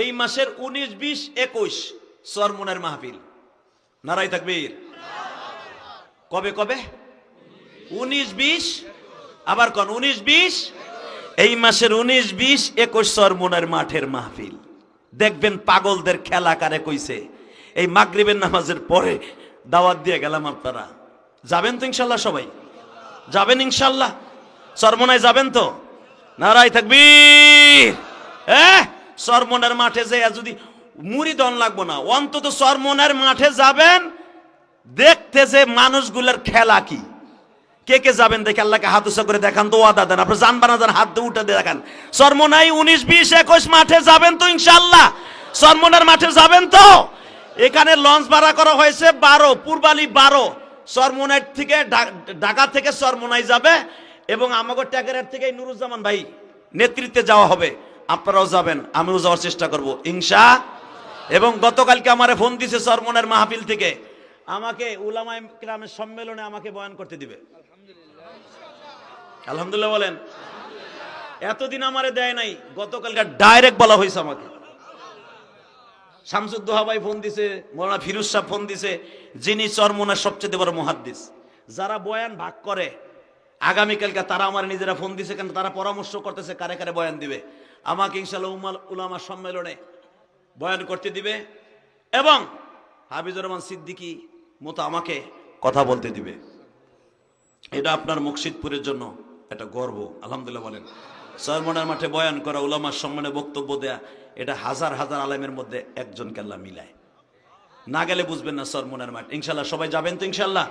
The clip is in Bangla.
এই মাসের উনিশ, বিশ, একুশ সরমনের মাহফিল। নারাই তাকবীর। কবে কবে? উনিশ, বিশ? আবার কন? উনিশ, বিশ? এই মাসের উনিশ, বিশ, একুশ সরমনের মাঠের মাহফিল। দেখবেন পাগলদের খেলা কারে কইছে। এই মাগরিবের নামাজের পরে দাওয়াত দিয়ে গেলাম আপনারা। যাবেন তো ইনশাল্লাহ সবাই? যাবেন ইনশাল্লাহ? সরমনায় যাবেন তো? নারাই থাকবি হ্যাঁ সরমনের মাঠে যে যদি মুড়ি দন লাগবো না, অন্তত সরমনের মাঠে যাবেন, দেখতে যে মানুষগুলোর খেলা কি। কে কে যাবেন দেখে আল্লাহকে হাত উঁচা করে দেখান তো ওয়াদা দেন আপনি জানবা না জান হাত দিয়ে উঠে দেখান সরমনাই উনিশ, বিশ, একুশ মাঠে যাবেন তো ইনশাল্লাহ সরমনের মাঠে যাবেন তো? এখানে লঞ্চ ভাড়া করা হয়েছে বারো, পূর্বালি বারো। সরমনাই থেকে ঢাকা থেকে সরমনাই যাবে এবং আমাকে ট্যাগের থেকে নুরুজ্জামান ভাই নেতৃত্বে যাওয়া হবে। আপনারাও যাবেন, আমিও যাওয়ার চেষ্টা করব, ইনশা। এবং গতকালকে আমারে ফোন দিছে সরমনের মাহফিল থেকে। আমাকে উলামায়ে গ্রামের সম্মেলনে আমাকে বয়ান করতে দিবে। আলহামদুলিল্লাহ বলেন। এতদিন আমারে দেয় নাই, গতকালকে ডাইরেক্ট বলা হয়েছে আমাকে। শামসুদ্দোহা ভাই ফোন দিছে, মৌলানা ফিরুজ সাহেব ফোন দিছে, যিনি চরমোনার সবচেয়ে বড় মহাদ্দিস। যারা বয়ান ভাগ করে আগামীকালকে তারা আমার নিজেরা ফোন দিছে কেন তারা পরামর্শ করতেছে, কারে কারে বয়ান দিবে। আমাকে ইনশাল্লাহ উমাল উলামা সম্মেলনে বয়ান করতে দিবে এবং হাফিজুর রহমান সিদ্দিকী মতো আমাকে কথা বলতে দিবে। এটা আপনার মুর্শিদপুরের জন্য একটা গর্ব, আলহামদুলিল্লাহ বলেন। সরমনার মাঠে বয়ান করা, উলামার সম্মানে বক্তব্য দেয়া, এটা হাজার হাজার আলেমের মধ্যে একজন কেল্লা মিলায়। না গেলে বুঝবেন না সরমনার মাঠ। ইনশাল্লাহ সবাই যাবেন তো ইনশাল্লাহ